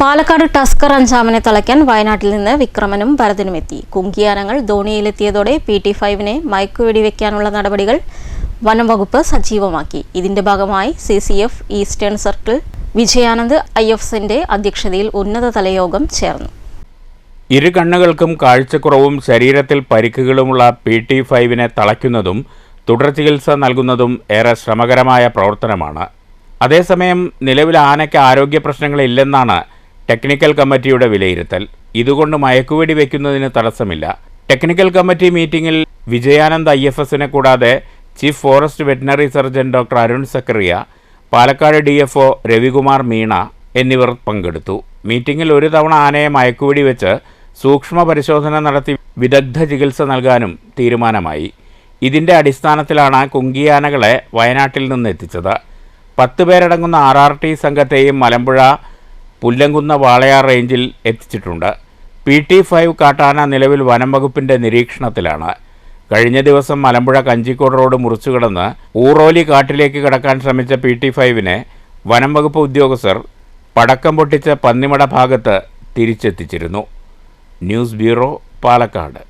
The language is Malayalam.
പാലക്കാട് ടസ്കർ അഞ്ചാമനെ തളയ്ക്കാൻ വയനാട്ടിൽ നിന്ന് വിക്രമനും ഭരതനും എത്തി. കുങ്കിയാനങ്ങൾ ധോണിയിലെത്തിയതോടെ പി ടി ഫൈവിനെ മയക്കുവെടി വെക്കാനുള്ള നടപടികൾ വനം വകുപ്പ് സജീവമാക്കി. ഇതിന്റെ ഭാഗമായി C C F eastern circle Vijayanand I F സിന്റെ അധ്യക്ഷതയിൽ ഉന്നതതല യോഗം ചേർന്നു. ഇരു കണ്ണുകൾക്കും കാഴ്ചക്കുറവും ശരീരത്തിൽ പരിക്കുകളുമുള്ള പി ടി ഫൈവിനെ തളയ്ക്കുന്നതും തുടർ ചികിത്സ നൽകുന്നതും ഏറെ ശ്രമകരമായ പ്രവർത്തനമാണ്. അതേസമയം നിലവിൽ ആനയ്ക്ക് ആരോഗ്യ പ്രശ്നങ്ങളില്ലെന്നാണ് ടെക്നിക്കൽ കമ്മിറ്റിയുടെ വിലയിരുത്തൽ. ഇതുകൊണ്ട് മയക്കുവെടി വയ്ക്കുന്നതിന് തടസ്സമില്ല. ടെക്നിക്കൽ കമ്മിറ്റി മീറ്റിംഗിൽ വിജയാനന്ദ് ഐ എഫ് എസിനെ കൂടാതെ chief forest veterinary surgeon doctor Arun Zachariah Palakkad D F O Ravikumar Meena എന്നിവർ പങ്കെടുത്തു. മീറ്റിംഗിൽ ഒരു തവണ ആനയെ മയക്കുവെടി വെച്ച് സൂക്ഷ്മ പരിശോധന നടത്തി വിദഗ്ധ ചികിത്സ നൽകാനും തീരുമാനമായി. ഇതിന്റെ അടിസ്ഥാനത്തിലാണ് കുങ്കിയാനകളെ വയനാട്ടിൽ നിന്ന് എത്തിച്ചത്. പത്ത് പേരടങ്ങുന്ന ആർ ആർ ടി സംഘത്തെയും മലമ്പുഴ പുല്ലങ്കുന്ന വാളയാർ റേഞ്ചിൽ എത്തിച്ചിട്ടുണ്ട്. പി ടി ഫൈവ് കാട്ടാന നിലവിൽ വനം വകുപ്പിന്റെ നിരീക്ഷണത്തിലാണ്. കഴിഞ്ഞ ദിവസം മലമ്പുഴ കഞ്ചിക്കോട് റോഡ് മുറിച്ചുകിടന്ന് ഊറോലി കാട്ടിലേക്ക് കടക്കാൻ ശ്രമിച്ച പി ടി ഫൈവിനെ വനം വകുപ്പ് ഉദ്യോഗസ്ഥർ പടക്കം പൊട്ടിച്ച പന്നിമട ഭാഗത്ത് തിരിച്ചെത്തിച്ചിരുന്നു. News bureau Palakkad.